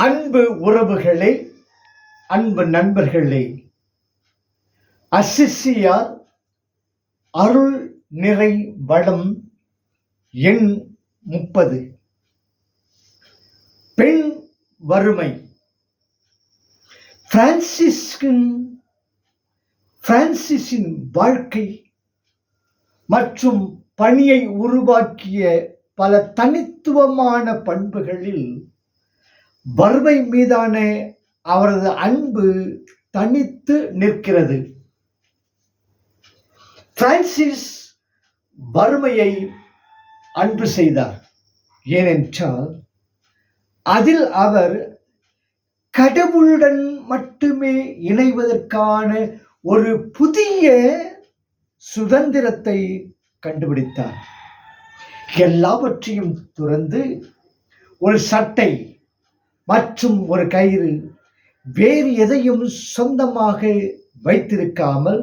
அன்பு உறவுகளே அன்பு நண்பர்களே அசிசியார் அருள் நிறை வளம் எண் முப்பது. பெண் வறுமை. பிரான்சிஸ்கின் பிரான்சிஸின் வாழ்க்கை மற்றும் பணியை உருவாக்கிய பல தனித்துவமான பண்புகளில் வறுமை மீதான அவரது அன்பு தனித்து நிற்கிறது. பிரான்சிஸ் வறுமையை அன்பு செய்தார். ஏனென்றால் அதில் அவர் கடவுளுடன் மட்டுமே இணைவதற்கான ஒரு புதிய சுதந்திரத்தை கண்டுபிடித்தார். எல்லாவற்றையும் துறந்து ஒரு சட்டை மற்றும் ஒரு கயிறு. வேறு எதையும் சொந்தமாக வைத்திருக்காமல்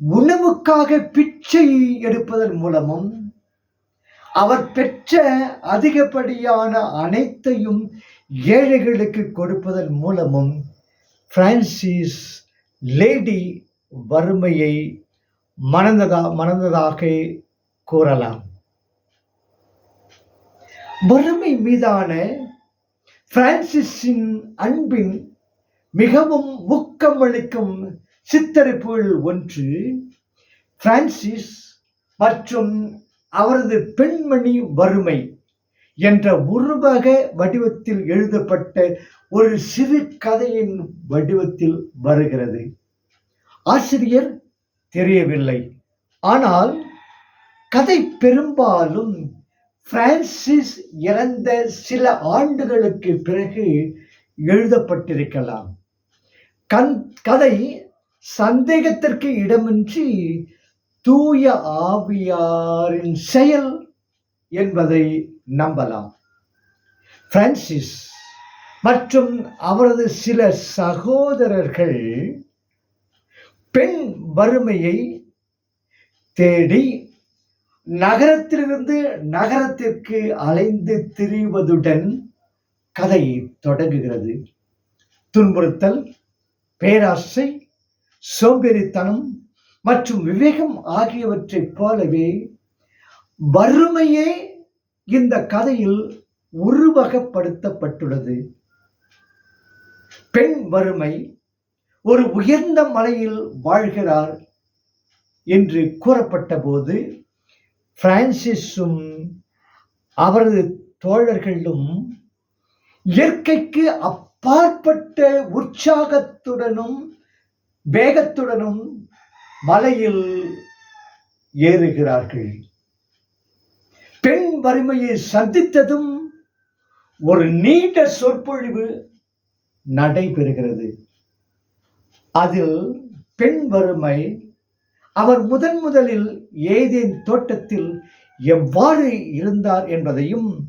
உணவுக்காக பிச்சை எடுப்பதன் மூலமும் அவர் பெற்ற அதிகப்படியான அனைத்தையும் ஏழைகளுக்கு கொடுப்பதன் மூலமும் பிரான்சிஸ் லேடி வறுமையை மணந்ததா மணந்ததாக கூறலாம். வறுமை மீதான பிரான்சிஸின் அன்பின் மிகவும் ஊக்கமளிக்கும் சித்தரிப்புகள் ஒன்று பிரான்சிஸ் மற்றும் அவரது பெண்மணி வறுமை என்ற உருவக வடிவத்தில் எழுதப்பட்ட ஒரு சிறு கதையின் வடிவத்தில் வருகிறது. ஆசிரியர் தெரியவில்லை. ஆனால் கதை பெரும்பாலும் பிரான்சிஸ் இறந்த சில ஆண்டுகளுக்கு பிறகு எழுதப்பட்டிருக்கலாம். கண் கதை சந்தேகத்திற்கு இடமின்றி தூய ஆவியாரின் செயல் என்பதை நம்பலாம். பிரான்சிஸ் மற்றும் அவரது சில சகோதரர்கள் பெண் வறுமையை தேடி நகரத்திலிருந்து நகரத்திற்கு அலைந்து திரிவதுடன் கதை தொடங்குகிறது. துன்புறுத்தல் பேராசை சோம்பேறித்தனம் மற்றும் விவேகம் ஆகியவற்றைப் போலவே வறுமையே இந்த கதையில் உருவகப்படுத்தப்பட்டுள்ளது. பெண் வறுமை ஒரு உயர்ந்த மலையில் வாழ்கிறார் என்று கூறப்பட்ட போது பிரான்சிஸும் அவரது தோழர்களும் இயற்கைக்கு அப்பாற்பட்ட உற்சாகத்துடனும் வேகத்துடனும் மலையில் ஏறுகிறார்கள். பெண் வறுமையை சந்தித்ததும் ஒரு நீண்ட சொற்பொழிவு நடைபெறுகிறது. அதில் பெண் வறுமை அவர் முதன் முதலில் ஏதேன் தோட்டத்தில் எவ்வாறு இருந்தார் என்பதையும்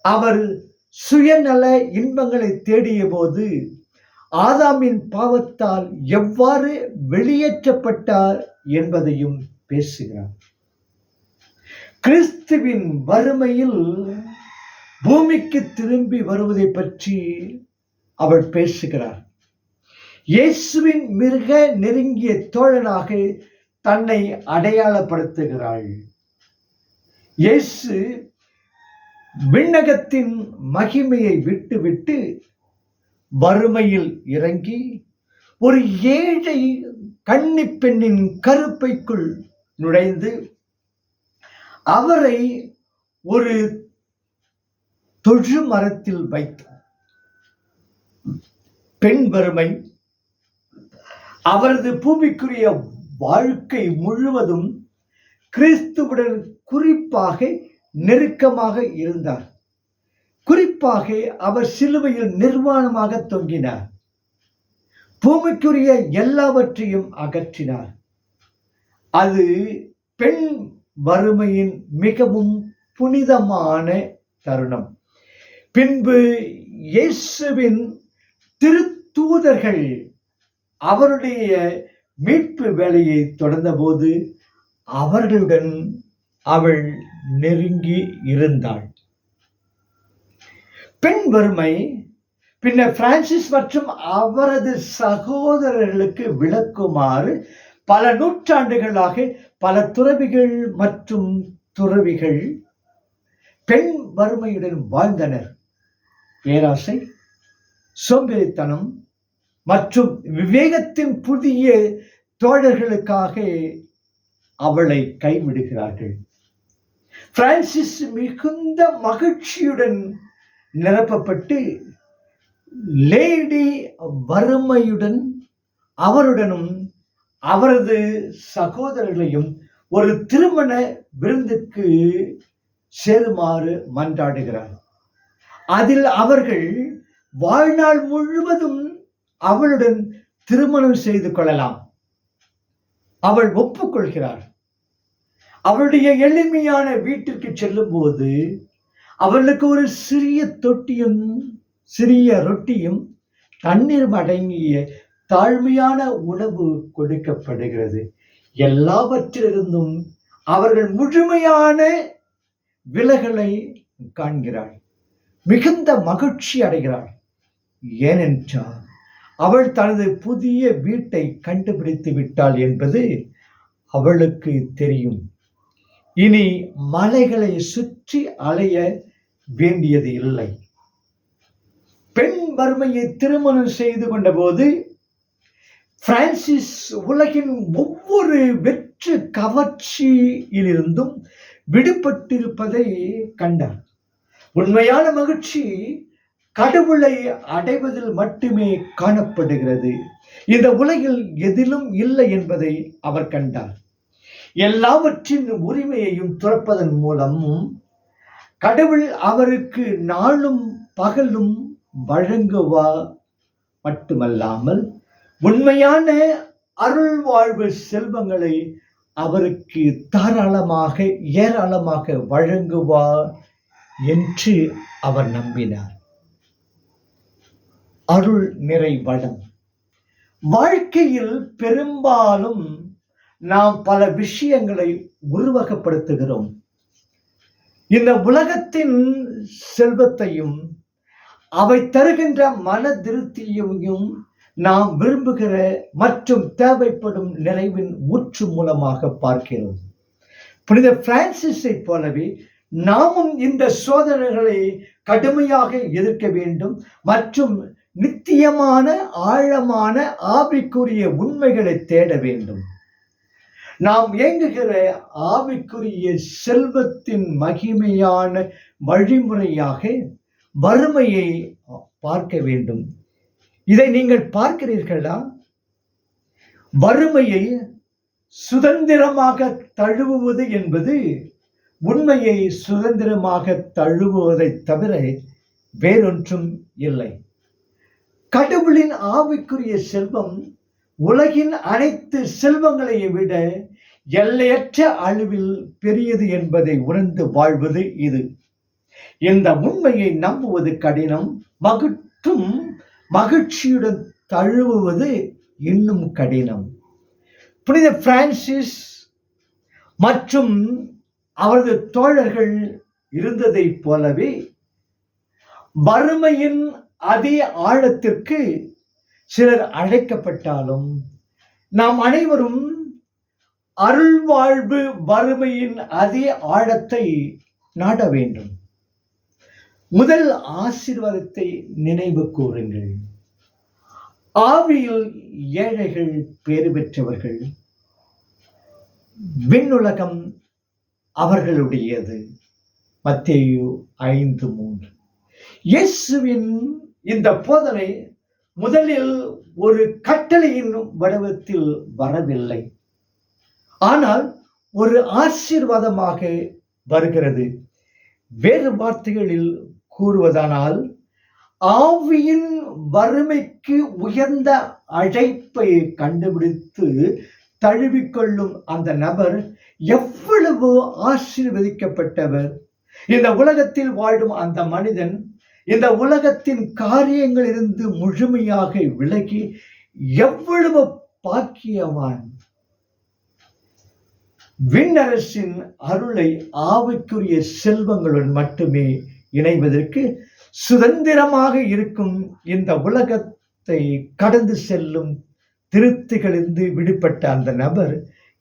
அவர் சுயநல இன்பங்களை தேடிய போது ஆதாமின் பாவத்தால் எவ்வாறு வெளியேற்றப்பட்டார் என்பதையும் பேசுகிறார். கிறிஸ்துவின் வறுமையில் பூமிக்கு திரும்பி வருவதை பற்றி அவள் பேசுகிறார். இயேசுவின் மிருக நெருங்கிய தோழனாக தன்னை அடையாளப்படுத்துகிறாள். இயேசு விண்ணகத்தின் மகிமையை விட்டுவிட்டு வறுமையில் இறங்கி ஒரு ஏழை கன்னி பெண்ணின் கருப்பைக்குள் நுழைந்து அவரை ஒரு தொழு மரத்தில் வைத்தார். பெண் வறுமை அவரது பூமிக்குரிய வாழ்க்கை முழுவதும் கிறிஸ்துவுடன் குறிப்பாக நெருக்கமாக இருந்தார். குறிப்பாக அவர் சிலுவையில் நிர்வாணமாக தொங்கினார். பூமிக்குரிய எல்லாவற்றையும் அகற்றினார். அது பெண் வறுமையின் மிகவும் புனிதமான தருணம். பின்பு இயேசுவின் திருத்தூதர்கள் அவருடைய மீட்பு வேலையை தொடர்ந்தபோது அவர்களுடன் அவள் நெருங்கி இருந்தாள். பெண் வறுமை பின்னர் பிரான்சிஸ் மற்றும் அவரது சகோதரர்களுக்கு விளக்குமாறு பல நூற்றாண்டுகளாக பல துறவிகள் மற்றும் துறவிகள் பெண் வறுமையுடன் வாழ்ந்தனர். பேராசை சோம்பேறித்தனம் மற்றும் விவேகத்தின் புதிய தோழர்களுக்காக அவளை கைவிடுகிறார்கள். பிரான்சிஸ் மிகுந்த மகிழ்ச்சியுடன் நிரப்பப்பட்டு லேடி வறுமையுடன் அவருடனும் அவரது சகோதரர்களையும் ஒரு திருமண விருந்துக்கு சேருமாறு மன்றாடுகிறார். அதில் அவர்கள் வாழ்நாள் முழுவதும் அவளுடன் திருமணம் செய்து கொள்ளலாம். அவள் ஒப்புக்கொள்கிறார் அவளுடைய எளிமையான வீட்டிற்கு செல்லும் போது அவளுக்கு ஒரு சிறிய தொட்டியும் சிறிய ரொட்டியும் தண்ணீரும் அடங்கிய தாழ்மையான உணவு கொடுக்கப்படுகிறது. எல்லாவற்றிலிருந்தும் அவர்கள் முழுமையான விலகலை காண்கிறாள். மிகுந்த மகிழ்ச்சி அடைகிறாள். ஏனென்றால் அவள் தனது புதிய வீட்டை கண்டுபிடித்து விட்டாள் என்பது அவளுக்கு தெரியும். இனி மலைகளை சுற்றி அலைய வேண்டியது இல்லை. பெண் வறுமையை திருமணம் செய்து கொண்டபோது பிரான்சிஸ் உலகின் ஒவ்வொரு வெற்று கவர்ச்சியிலிருந்தும் விடுபட்டிருப்பதை கண்டார். உண்மையான மகிழ்ச்சி கடவுளை அடைவதில் மட்டுமே காணப்படுகிறது. இந்த உலகில் எதிலும் இல்லை என்பதை அவர் கண்டார். எல்லாவற்றின் உரிமையையும் துறப்பதன் மூலமும் கடவுள் அவருக்கு நாளும் பகலும் வழங்குவா மட்டுமல்லாமல் உண்மையான அருள் வாழ்வு செல்வங்களை அவருக்கு தாராளமாக ஏராளமாக வழங்குவார் என்று அவர் நம்பினார். அருள் நிறை வளம் வாழ்க்கையில் பெரும்பாலும் நாம் பல விஷயங்களை உருவகப்படுத்துகிறோம். இந்த உலகத்தின் செல்வத்தையும் அவை தருகின்ற மன திருப்தியையும் நாம் விரும்புகிற மற்றும் தேவைப்படும் நிறைவின் ஊற்று மூலமாக பார்க்கிறோம். புனித பிரான்சிஸை போலவே நாமும் இந்த சோதனைகளை கடுமையாக எதிர்க்க வேண்டும் மற்றும் நித்தியமான ஆழமான ஆவிக்குரிய உண்மைகளை தேட வேண்டும். நாம் இயங்குகிற ஆவிக்குரிய செல்வத்தின் மகிமையான வழிமுறையாக வறுமையை பார்க்க வேண்டும். இதை நீங்கள் பார்க்கிறீர்களா? வறுமையை சுதந்திரமாக தழுவுவது என்பது உண்மையை சுதந்திரமாக தழுவுவதை தவிர வேறொன்றும் இல்லை. கடவுளின் ஆவிக்குரிய செல்வம் உலகின் அனைத்து செல்வங்களையும் விட எல்லையற்ற அளவில் பெரியது என்பதை உணர்ந்து வாழ்வது இது. இந்த உண்மையை நம்புவது கடினம் மகிழ்த்தும் மகிழ்ச்சியுடன் தழுவுவது இன்னும் கடினம். புனித பிரான்சிஸ் மற்றும் அவரது தோழர்கள் இருந்ததைப் போலவே வறுமையின் அதே ஆழத்திற்கு சிலர் அழைக்கப்பட்டாலும் நாம் அனைவரும் அருள்வாழ்வு வறுமையின் அதே ஆழத்தை நாட வேண்டும். முதல் ஆசீர்வாதத்தை நினைவு கூறுங்கள். ஆவியில் ஏழைகள் பேறு பெற்றவர்கள் விண்ணுலகம் அவர்களுடையது. மத்தேயு ஐந்து மூன்று. இயேசுவின் இந்த போதனை முதலில் ஒரு கட்டளையின் வடிவத்தில் வரவில்லை. ஆனால் ஒரு ஆசீர்வாதமாக வருகிறது. வேறு வார்த்தைகளில் கூறுவதானால் ஆவியின் வறுமைக்கு உயர்ந்த அழைப்பை கண்டுபிடித்து தழுவிக்கொள்ளும் அந்த நபர் எவ்வளவு ஆசீர்வதிக்கப்பட்டவர். இந்த உலகத்தில் வாழும் அந்த மனிதன் இந்த உலகத்தின் காரியங்களிலிருந்து முழுமையாக விலகி எவ்வளவு பாக்கியவான். விண்ணரசின் அருளை ஆவிக்குரிய செல்வங்களுடன் மட்டுமே இணைவதற்கு சுதந்திரமாக இருக்கும் இந்த உலகத்தை கடந்து செல்லும் திருப்திகளிலிருந்து விடுபட்ட அந்த நபர்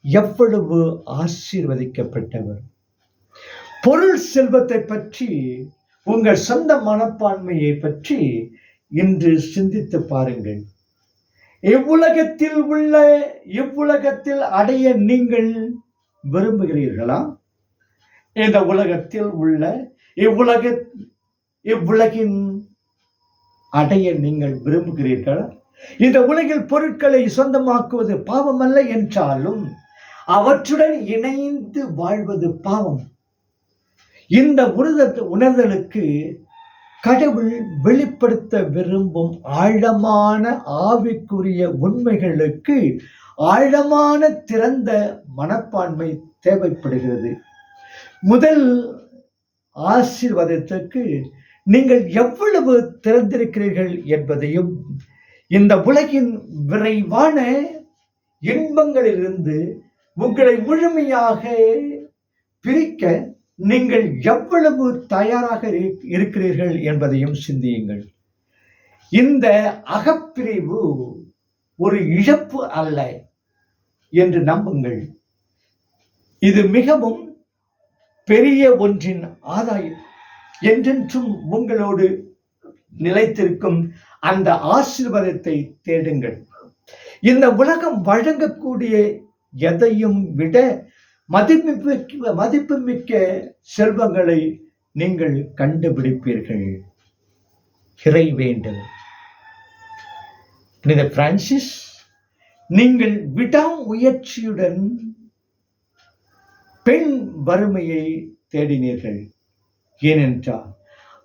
எவ்வளவு ஆசீர்வதிக்கப்பட்டவர். பொருள் செல்வத்தை பற்றி உங்கள் சொந்த மனப்பான்மையை பற்றி இன்று சிந்தித்து பாருங்கள். இவ்வுலகத்தில் உள்ள இவ்வுலகத்தில் அடைய நீங்கள் விரும்புகிறீர்களா? இந்த உலகத்தில் உள்ள இவ்வுலக இவ்வுலகின் அடைய நீங்கள் விரும்புகிறீர்களா? இந்த உலகில் பொருட்களை சொந்தமாக்குவது பாவமல்ல என்றாலும் அவற்றுடன் இணைந்து வாழ்வது பாவம். இந்த உணர்த உணர்தலுக்கு கடவுள் வெளிப்படுத்த விரும்பும் ஆழமான ஆவிக்குரிய உண்மைகளுக்கு ஆழமான திறந்த மனப்பான்மை தேவைப்படுகிறது. முதல் ஆசீர்வாதத்துக்கு நீங்கள் எவ்வளவு திறந்திருக்கிறீர்கள் என்பதையும் இந்த உலகின் விரைவான இன்பங்களிலிருந்து உங்களை முழுமையாக பிரிக்க நீங்கள் எவ்வளவு தயாராக இருக்கிறீர்கள் என்பதையும் சிந்தியுங்கள். இந்த அகப்பிரிவு ஒரு இழப்பு அல்ல என்று நம்புங்கள். இது மிகவும் பெரிய ஒன்றின் ஆதாயம். என்றென்றும் உங்களோடு நிலைத்திருக்கும் அந்த ஆசீர்வாதத்தை தேடுங்கள். இந்த உலகம் வழங்கக்கூடிய எதையும் விட மதிப்புமிக்க மதிப்புமிக்க செல்வங்களை நீங்கள் கண்டுபிடிப்பீர்கள். இறை வேண்டும் புனித பிரான்சிஸ் நீங்கள் விடாமுயற்சியுடன் பெண் வறுமையை தேடினீர்கள். ஏனென்றால்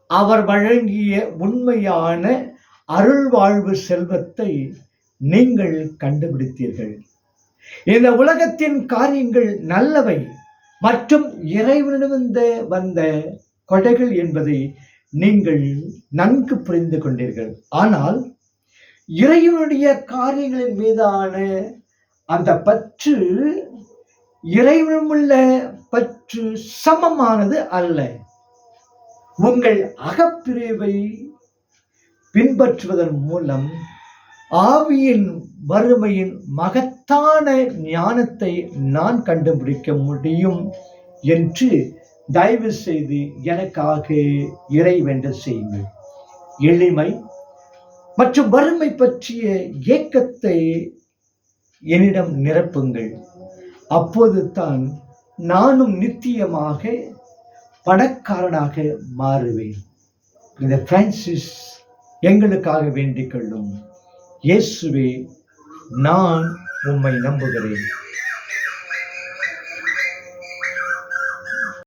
அவர் வழங்கிய உண்மையான அருள்வாழ்வு செல்வத்தை நீங்கள் கண்டுபிடித்தீர்கள். இந்த உலகத்தின் காரியங்கள் நல்லவை மற்றும் இறைவனிடமிருந்து வந்த கொடைகள் என்பதை நீங்கள் நன்கு புரிந்து கொண்டீர்கள். ஆனால் இறைவனுடைய காரியங்களின் மீதான அந்த பற்று இறைவனுள்ள பற்று சமமானது அல்ல. உங்கள் அகப்பிரிவை பின்பற்றுவதன் மூலம் ஆவியின் வறுமையின் மகத்தான ஞானத்தை நான் கண்டுபிடிக்க முடியும் என்று தயவு செய்து எனக்காக இறைவேண்டல் செய்யுங்கள். எளிமை மற்றும் வறுமை பற்றிய ஏக்கத்தை என்னிடம் நிரப்புங்கள். அப்போது தான் நானும் நித்தியமாக பணக்காரனாக மாறுவேன். இந்த பிரான்சிஸ் எங்களுக்காக வேண்டிக் கொள்ளும். இயேசுவே நான் உம்மை நம்புகிறேன்.